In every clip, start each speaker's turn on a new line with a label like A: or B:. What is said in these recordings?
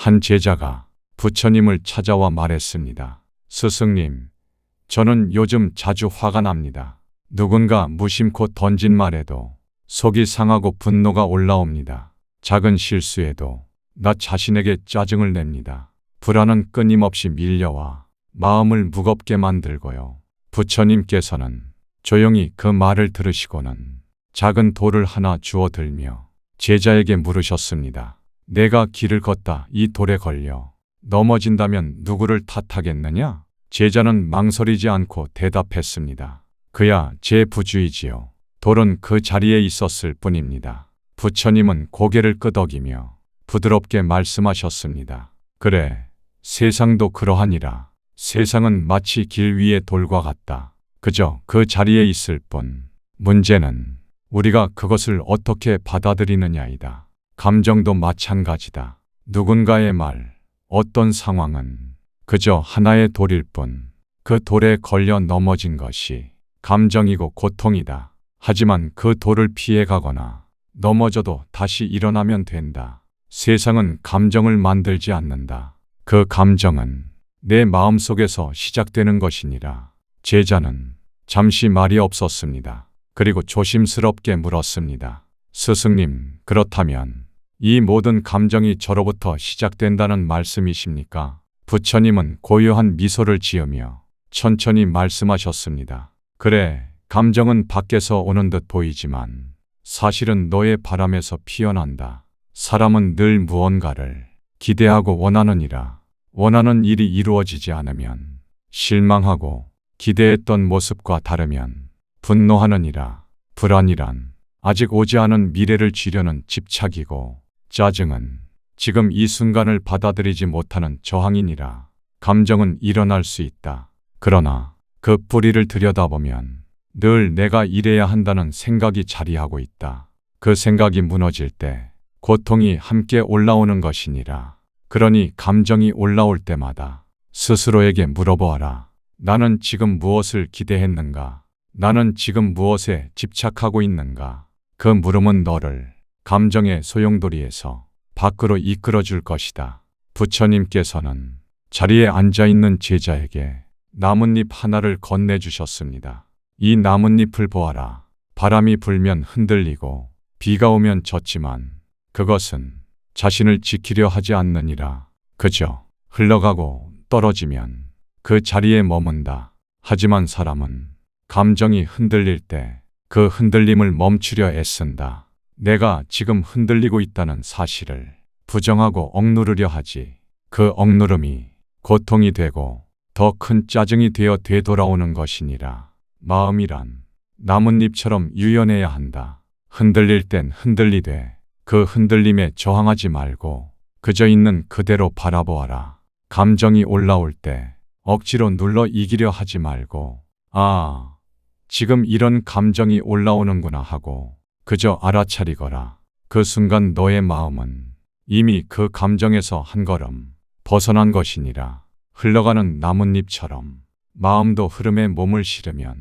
A: 한 제자가 부처님을 찾아와 말했습니다. 스승님, 저는 요즘 자주 화가 납니다. 누군가 무심코 던진 말에도 속이 상하고 분노가 올라옵니다. 작은 실수에도 나 자신에게 짜증을 냅니다. 불안은 끊임없이 밀려와 마음을 무겁게 만들고요. 부처님께서는 조용히 그 말을 들으시고는 작은 돌을 하나 주워 들며 제자에게 물으셨습니다. 내가 길을 걷다 이 돌에 걸려 넘어진다면 누구를 탓하겠느냐? 제자는 망설이지 않고 대답했습니다. 그야 제 부주이지요. 돌은 그 자리에 있었을 뿐입니다. 부처님은 고개를 끄덕이며 부드럽게 말씀하셨습니다. 그래, 세상도 그러하니라. 세상은 마치 길 위의 돌과 같다. 그저 그 자리에 있을 뿐. 문제는 우리가 그것을 어떻게 받아들이느냐이다. 감정도 마찬가지다. 누군가의 말, 어떤 상황은 그저 하나의 돌일 뿐. 그 돌에 걸려 넘어진 것이 감정이고 고통이다. 하지만 그 돌을 피해 가거나 넘어져도 다시 일어나면 된다. 세상은 감정을 만들지 않는다. 그 감정은 내 마음 속에서 시작되는 것이니라. 제자는 잠시 말이 없었습니다. 그리고 조심스럽게 물었습니다. 스승님, 그렇다면 이 모든 감정이 저로부터 시작된다는 말씀이십니까? 부처님은 고요한 미소를 지으며 천천히 말씀하셨습니다. 그래, 감정은 밖에서 오는 듯 보이지만 사실은 너의 바람에서 피어난다. 사람은 늘 무언가를 기대하고 원하느니라. 원하는 일이 이루어지지 않으면 실망하고 기대했던 모습과 다르면 분노하느니라. 불안이란 아직 오지 않은 미래를 쥐려는 집착이고 짜증은 지금 이 순간을 받아들이지 못하는 저항이니라. 감정은 일어날 수 있다. 그러나 그 뿌리를 들여다보면 늘 내가 이래야 한다는 생각이 자리하고 있다. 그 생각이 무너질 때 고통이 함께 올라오는 것이니라. 그러니 감정이 올라올 때마다 스스로에게 물어보아라. 나는 지금 무엇을 기대했는가? 나는 지금 무엇에 집착하고 있는가? 그 물음은 너를 감정의 소용돌이에서 밖으로 이끌어 줄 것이다. 부처님께서는 자리에 앉아 있는 제자에게 나뭇잎 하나를 건네 주셨습니다. 이 나뭇잎을 보아라. 바람이 불면 흔들리고 비가 오면 젖지만 그것은 자신을 지키려 하지 않느니라. 그저 흘러가고 떨어지면 그 자리에 머문다. 하지만 사람은 감정이 흔들릴 때 그 흔들림을 멈추려 애쓴다. 내가 지금 흔들리고 있다는 사실을 부정하고 억누르려 하지. 그 억누름이 고통이 되고 더 큰 짜증이 되어 되돌아오는 것이니라. 마음이란 나뭇잎처럼 유연해야 한다. 흔들릴 땐 흔들리되 그 흔들림에 저항하지 말고 그저 있는 그대로 바라보아라. 감정이 올라올 때 억지로 눌러 이기려 하지 말고 아, 지금 이런 감정이 올라오는구나 하고 그저 알아차리거라. 그 순간 너의 마음은 이미 그 감정에서 한 걸음 벗어난 것이니라. 흘러가는 나뭇잎처럼 마음도 흐름에 몸을 실으면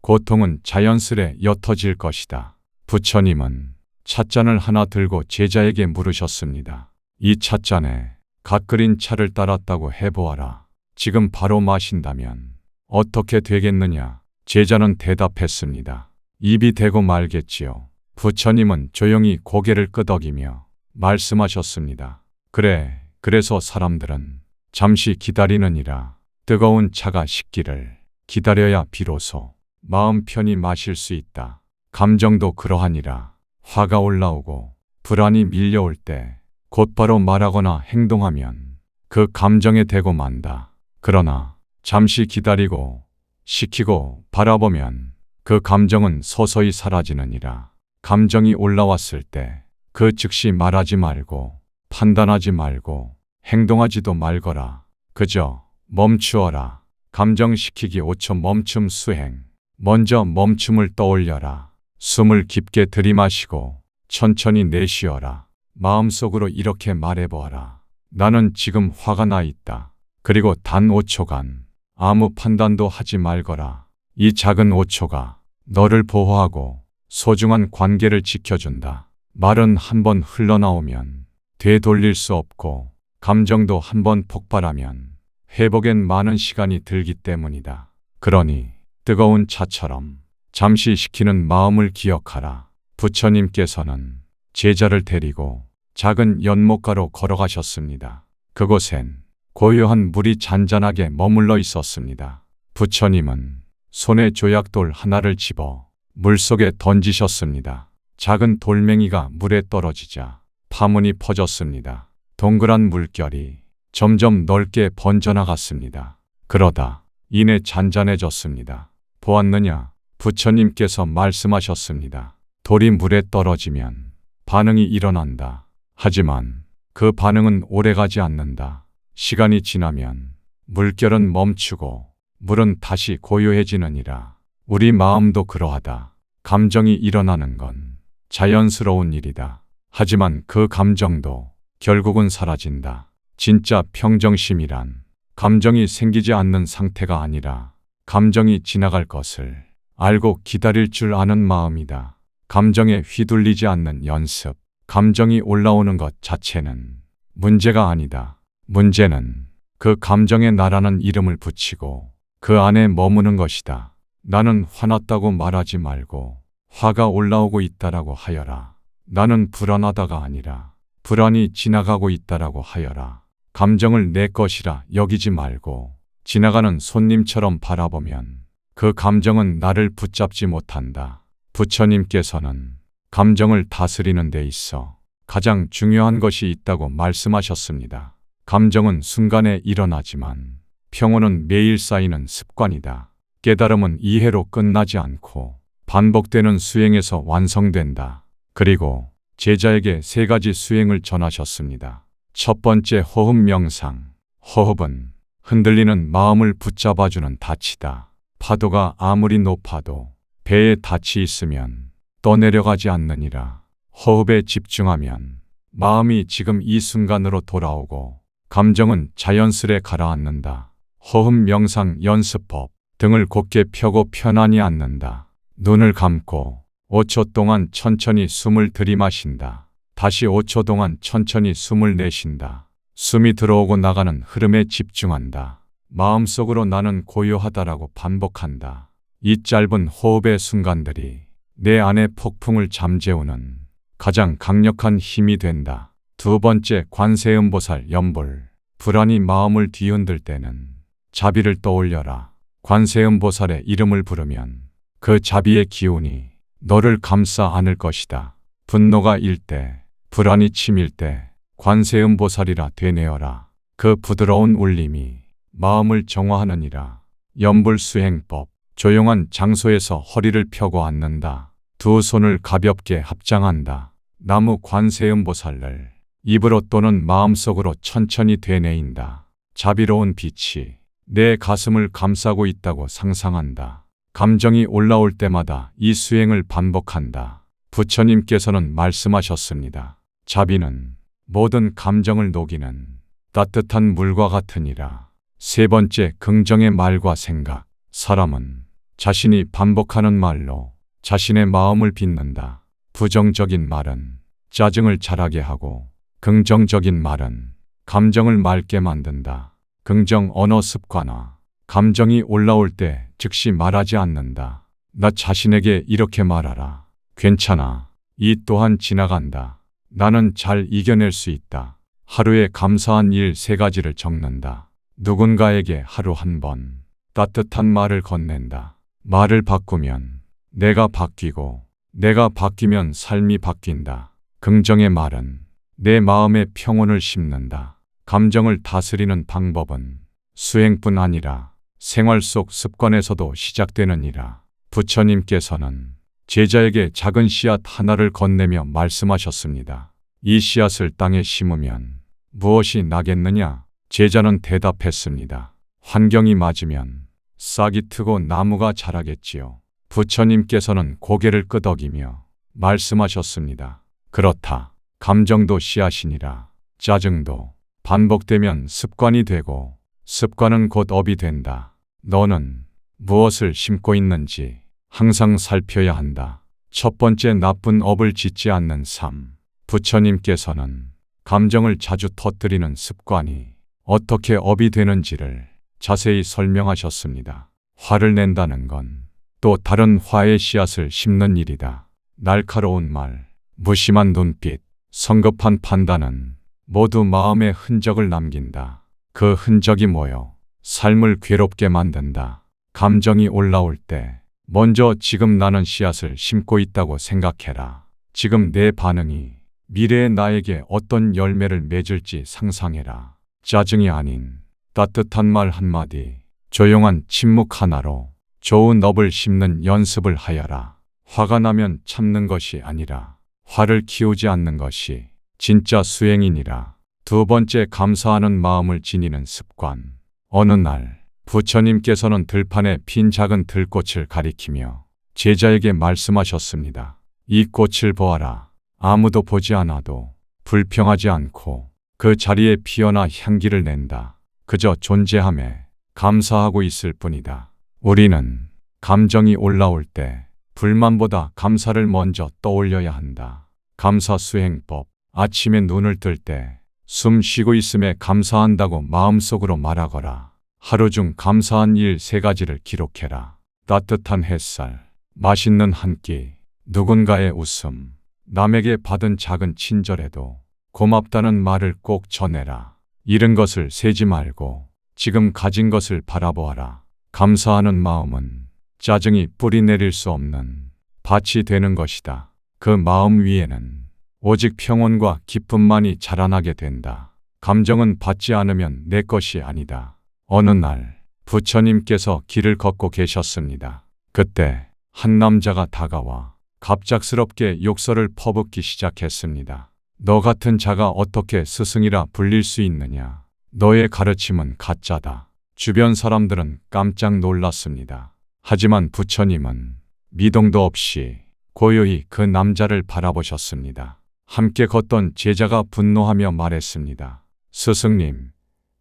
A: 고통은 자연스레 옅어질 것이다. 부처님은 찻잔을 하나 들고 제자에게 물으셨습니다. 이 찻잔에 갓 끓인 차를 따랐다고 해보아라. 지금 바로 마신다면 어떻게 되겠느냐? 제자는 대답했습니다. 입이 대고 말겠지요. 부처님은 조용히 고개를 끄덕이며 말씀하셨습니다. 그래, 그래서 사람들은 잠시 기다리느니라. 뜨거운 차가 식기를 기다려야 비로소 마음 편히 마실 수 있다. 감정도 그러하니라. 화가 올라오고 불안이 밀려올 때 곧바로 말하거나 행동하면 그 감정에 대고 만다. 그러나 잠시 기다리고 시키고 바라보면 그 감정은 서서히 사라지느니라. 감정이 올라왔을 때 그 즉시 말하지 말고 판단하지 말고 행동하지도 말거라. 그저 멈추어라. 감정시키기 5초 멈춤 수행. 먼저 멈춤을 떠올려라. 숨을 깊게 들이마시고 천천히 내쉬어라. 마음속으로 이렇게 말해보아라. 나는 지금 화가 나 있다. 그리고 단 5초간 아무 판단도 하지 말거라. 이 작은 5초가 너를 보호하고 소중한 관계를 지켜준다. 말은 한번 흘러나오면 되돌릴 수 없고 감정도 한번 폭발하면 회복엔 많은 시간이 들기 때문이다. 그러니 뜨거운 차처럼 잠시 식히는 마음을 기억하라. 부처님께서는 제자를 데리고 작은 연못가로 걸어가셨습니다. 그곳엔 고요한 물이 잔잔하게 머물러 있었습니다. 부처님은 손에 조약돌 하나를 집어 물속에 던지셨습니다. 작은 돌멩이가 물에 떨어지자 파문이 퍼졌습니다. 동그란 물결이 점점 넓게 번져나갔습니다. 그러다 이내 잔잔해졌습니다. 보았느냐? 부처님께서 말씀하셨습니다. 돌이 물에 떨어지면 반응이 일어난다. 하지만 그 반응은 오래가지 않는다. 시간이 지나면 물결은 멈추고 물은 다시 고요해지느니라. 우리 마음도 그러하다. 감정이 일어나는 건 자연스러운 일이다. 하지만 그 감정도 결국은 사라진다. 진짜 평정심이란 감정이 생기지 않는 상태가 아니라 감정이 지나갈 것을 알고 기다릴 줄 아는 마음이다. 감정에 휘둘리지 않는 연습. 감정이 올라오는 것 자체는 문제가 아니다. 문제는 그 감정에 나라는 이름을 붙이고 그 안에 머무는 것이다. 나는 화났다고 말하지 말고 화가 올라오고 있다라고 하여라. 나는 불안하다가 아니라 불안이 지나가고 있다라고 하여라. 감정을 내 것이라 여기지 말고 지나가는 손님처럼 바라보면 그 감정은 나를 붙잡지 못한다. 부처님께서는 감정을 다스리는 데 있어 가장 중요한 것이 있다고 말씀하셨습니다. 감정은 순간에 일어나지만 평온은 매일 쌓이는 습관이다. 깨달음은 이해로 끝나지 않고 반복되는 수행에서 완성된다. 그리고 제자에게 세 가지 수행을 전하셨습니다. 첫 번째 호흡 명상. 호흡은 흔들리는 마음을 붙잡아주는 닻이다. 파도가 아무리 높아도 배에 닻이 있으면 떠내려가지 않느니라. 호흡에 집중하면 마음이 지금 이 순간으로 돌아오고 감정은 자연스레 가라앉는다. 호흡 명상 연습법 등을 곧게 펴고 편안히 앉는다. 눈을 감고 5초 동안 천천히 숨을 들이마신다. 다시 5초 동안 천천히 숨을 내쉰다. 숨이 들어오고 나가는 흐름에 집중한다. 마음속으로 나는 고요하다라고 반복한다. 이 짧은 호흡의 순간들이 내 안의 폭풍을 잠재우는 가장 강력한 힘이 된다. 두 번째 관세음보살 연불. 불안이 마음을 뒤흔들 때는 자비를 떠올려라. 관세음보살의 이름을 부르면 그 자비의 기운이 너를 감싸 안을 것이다. 분노가 일 때, 불안이 치밀 때 관세음보살이라 되뇌어라. 그 부드러운 울림이 마음을 정화하느니라. 연불수행법 조용한 장소에서 허리를 펴고 앉는다. 두 손을 가볍게 합장한다. 나무 관세음보살을 입으로 또는 마음속으로 천천히 되뇌인다. 자비로운 빛이 내 가슴을 감싸고 있다고 상상한다. 감정이 올라올 때마다 이 수행을 반복한다. 부처님께서는 말씀하셨습니다. 자비는 모든 감정을 녹이는 따뜻한 물과 같으니라. 세 번째 긍정의 말과 생각. 사람은 자신이 반복하는 말로 자신의 마음을 빚는다. 부정적인 말은 짜증을 자라게 하고 긍정적인 말은 감정을 맑게 만든다. 긍정 언어 습관화. 감정이 올라올 때 즉시 말하지 않는다. 나 자신에게 이렇게 말하라. 괜찮아. 이 또한 지나간다. 나는 잘 이겨낼 수 있다. 하루에 감사한 일 세 가지를 적는다. 누군가에게 하루 한 번 따뜻한 말을 건넨다. 말을 바꾸면 내가 바뀌고 내가 바뀌면 삶이 바뀐다. 긍정의 말은 내 마음의 평온을 심는다. 감정을 다스리는 방법은 수행뿐 아니라 생활 속 습관에서도 시작되느니라. 부처님께서는 제자에게 작은 씨앗 하나를 건네며 말씀하셨습니다. 이 씨앗을 땅에 심으면 무엇이 나겠느냐? 제자는 대답했습니다. 환경이 맞으면 싹이 트고 나무가 자라겠지요. 부처님께서는 고개를 끄덕이며 말씀하셨습니다. 그렇다. 감정도 씨앗이니라. 짜증도 반복되면 습관이 되고 습관은 곧 업이 된다. 너는 무엇을 심고 있는지 항상 살펴야 한다. 첫 번째 나쁜 업을 짓지 않는 삶. 부처님께서는 감정을 자주 터뜨리는 습관이 어떻게 업이 되는지를 자세히 설명하셨습니다. 화를 낸다는 건 또 다른 화의 씨앗을 심는 일이다. 날카로운 말, 무심한 눈빛, 성급한 판단은 모두 마음의 흔적을 남긴다. 그 흔적이 모여 삶을 괴롭게 만든다. 감정이 올라올 때 먼저 지금 나는 씨앗을 심고 있다고 생각해라. 지금 내 반응이 미래의 나에게 어떤 열매를 맺을지 상상해라. 짜증이 아닌 따뜻한 말 한마디, 조용한 침묵 하나로 좋은 업을 심는 연습을 하여라. 화가 나면 참는 것이 아니라 화를 키우지 않는 것이 진짜 수행이니라. 두 번째 감사하는 마음을 지니는 습관. 어느 날 부처님께서는 들판에 핀 작은 들꽃을 가리키며 제자에게 말씀하셨습니다. 이 꽃을 보아라. 아무도 보지 않아도 불평하지 않고 그 자리에 피어나 향기를 낸다. 그저 존재함에 감사하고 있을 뿐이다. 우리는 감정이 올라올 때 불만보다 감사를 먼저 떠올려야 한다. 감사 수행법. 아침에 눈을 뜰 때 숨 쉬고 있음에 감사한다고 마음속으로 말하거라. 하루 중 감사한 일 세 가지를 기록해라. 따뜻한 햇살, 맛있는 한 끼, 누군가의 웃음, 남에게 받은 작은 친절에도 고맙다는 말을 꼭 전해라. 잃은 것을 세지 말고 지금 가진 것을 바라보아라. 감사하는 마음은 짜증이 뿌리 내릴 수 없는 밭이 되는 것이다. 그 마음 위에는 오직 평온과 기쁨만이 자라나게 된다. 감정은 받지 않으면 내 것이 아니다. 어느 날 부처님께서 길을 걷고 계셨습니다. 그때 한 남자가 다가와 갑작스럽게 욕설을 퍼붓기 시작했습니다. 너 같은 자가 어떻게 스승이라 불릴 수 있느냐? 너의 가르침은 가짜다. 주변 사람들은 깜짝 놀랐습니다. 하지만 부처님은 미동도 없이 고요히 그 남자를 바라보셨습니다. 함께 걷던 제자가 분노하며 말했습니다. 스승님,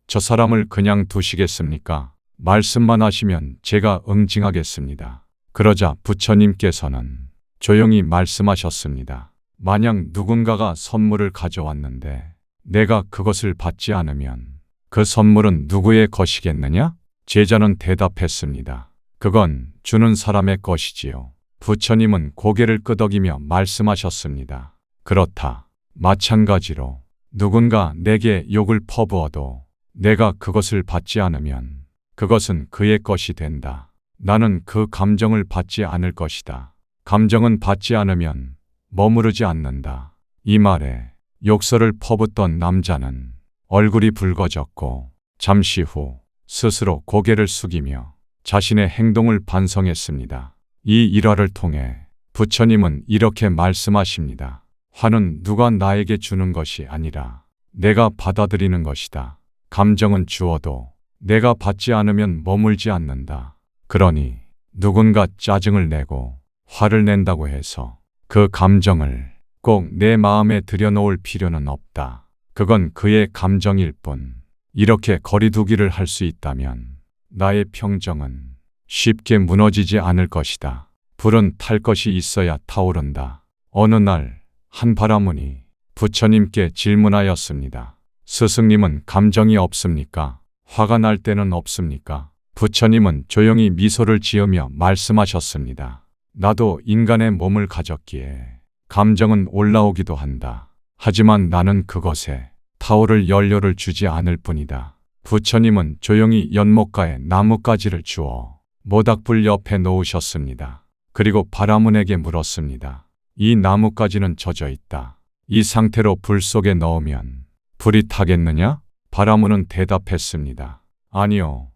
A: 저 사람을 그냥 두시겠습니까? 말씀만 하시면 제가 응징하겠습니다. 그러자 부처님께서는 조용히 말씀하셨습니다. 만약 누군가가 선물을 가져왔는데 내가 그것을 받지 않으면 그 선물은 누구의 것이겠느냐? 제자는 대답했습니다. 그건 주는 사람의 것이지요. 부처님은 고개를 끄덕이며 말씀하셨습니다. 그렇다. 마찬가지로 누군가 내게 욕을 퍼부어도 내가 그것을 받지 않으면 그것은 그의 것이 된다. 나는 그 감정을 받지 않을 것이다. 감정은 받지 않으면 머무르지 않는다. 이 말에 욕설을 퍼붓던 남자는 얼굴이 붉어졌고 잠시 후 스스로 고개를 숙이며 자신의 행동을 반성했습니다. 이 일화를 통해 부처님은 이렇게 말씀하십니다. 화는 누가 나에게 주는 것이 아니라 내가 받아들이는 것이다. 감정은 주어도 내가 받지 않으면 머물지 않는다. 그러니 누군가 짜증을 내고 화를 낸다고 해서 그 감정을 꼭 내 마음에 들여놓을 필요는 없다. 그건 그의 감정일 뿐. 이렇게 거리두기를 할 수 있다면 나의 평정은 쉽게 무너지지 않을 것이다. 불은 탈 것이 있어야 타오른다. 어느 날 한 바라문이 부처님께 질문하였습니다. 스승님은 감정이 없습니까? 화가 날 때는 없습니까? 부처님은 조용히 미소를 지으며 말씀하셨습니다. 나도 인간의 몸을 가졌기에 감정은 올라오기도 한다. 하지만 나는 그것에 타오를 연료를 주지 않을 뿐이다. 부처님은 조용히 연못가에 나뭇가지를 주어 모닥불 옆에 놓으셨습니다. 그리고 바라문에게 물었습니다. 이 나뭇가지는 젖어 있다. 이 상태로 불 속에 넣으면 불이 타겠느냐? 바라문은 대답했습니다. 아니요.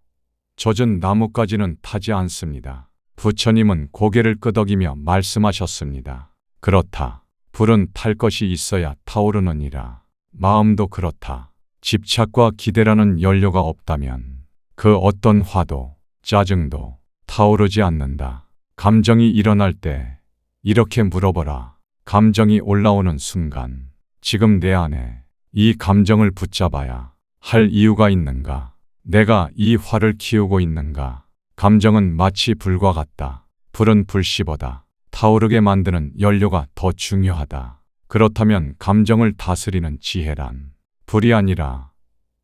A: 젖은 나뭇가지는 타지 않습니다. 부처님은 고개를 끄덕이며 말씀하셨습니다. 그렇다. 불은 탈 것이 있어야 타오르느니라. 마음도 그렇다. 집착과 기대라는 연료가 없다면 그 어떤 화도 짜증도 타오르지 않는다. 감정이 일어날 때 이렇게 물어보라. 감정이 올라오는 순간, 지금 내 안에 이 감정을 붙잡아야 할 이유가 있는가? 내가 이 화를 키우고 있는가? 감정은 마치 불과 같다. 불은 불씨보다 타오르게 만드는 연료가 더 중요하다. 그렇다면 감정을 다스리는 지혜란 불이 아니라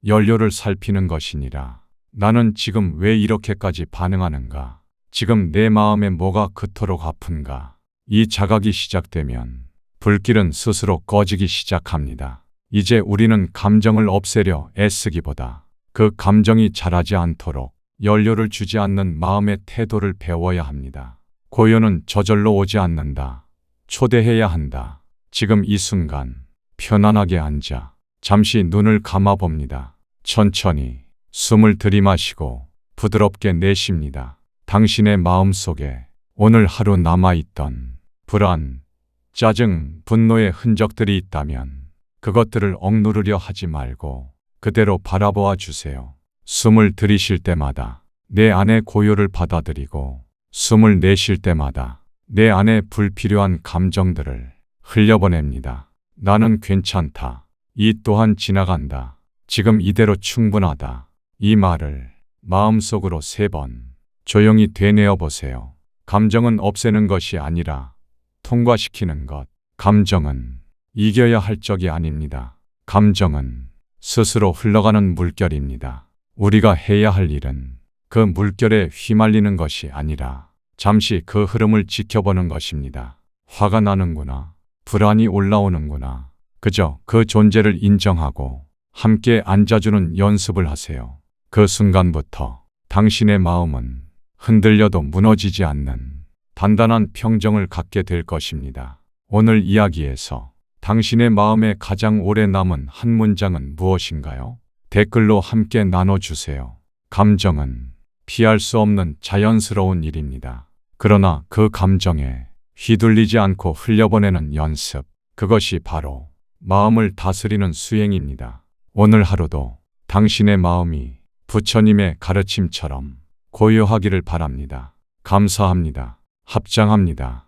A: 연료를 살피는 것이니라. 나는 지금 왜 이렇게까지 반응하는가? 지금 내 마음에 뭐가 그토록 아픈가? 이 자각이 시작되면 불길은 스스로 꺼지기 시작합니다. 이제 우리는 감정을 없애려 애쓰기보다 그 감정이 자라지 않도록 연료를 주지 않는 마음의 태도를 배워야 합니다. 고요는 저절로 오지 않는다. 초대해야 한다. 지금 이 순간 편안하게 앉아 잠시 눈을 감아 봅니다. 천천히 숨을 들이마시고 부드럽게 내쉽니다. 당신의 마음 속에 오늘 하루 남아있던 불안, 짜증, 분노의 흔적들이 있다면 그것들을 억누르려 하지 말고 그대로 바라보아 주세요. 숨을 들이쉴 때마다 내 안의 고요를 받아들이고 숨을 내쉴 때마다 내 안에 불필요한 감정들을 흘려보냅니다. 나는 괜찮다. 이 또한 지나간다. 지금 이대로 충분하다. 이 말을 마음속으로 세 번 조용히 되뇌어 보세요. 감정은 없애는 것이 아니라 통과시키는 것. 감정은 이겨야 할 적이 아닙니다. 감정은 스스로 흘러가는 물결입니다. 우리가 해야 할 일은 그 물결에 휘말리는 것이 아니라 잠시 그 흐름을 지켜보는 것입니다. 화가 나는구나. 불안이 올라오는구나. 그저 그 존재를 인정하고 함께 앉아주는 연습을 하세요. 그 순간부터 당신의 마음은 흔들려도 무너지지 않는 단단한 평정을 갖게 될 것입니다. 오늘 이야기에서 당신의 마음에 가장 오래 남은 한 문장은 무엇인가요? 댓글로 함께 나눠주세요. 감정은 피할 수 없는 자연스러운 일입니다. 그러나 그 감정에 휘둘리지 않고 흘려보내는 연습, 그것이 바로 마음을 다스리는 수행입니다. 오늘 하루도 당신의 마음이 부처님의 가르침처럼 고요하기를 바랍니다. 감사합니다. 합장합니다.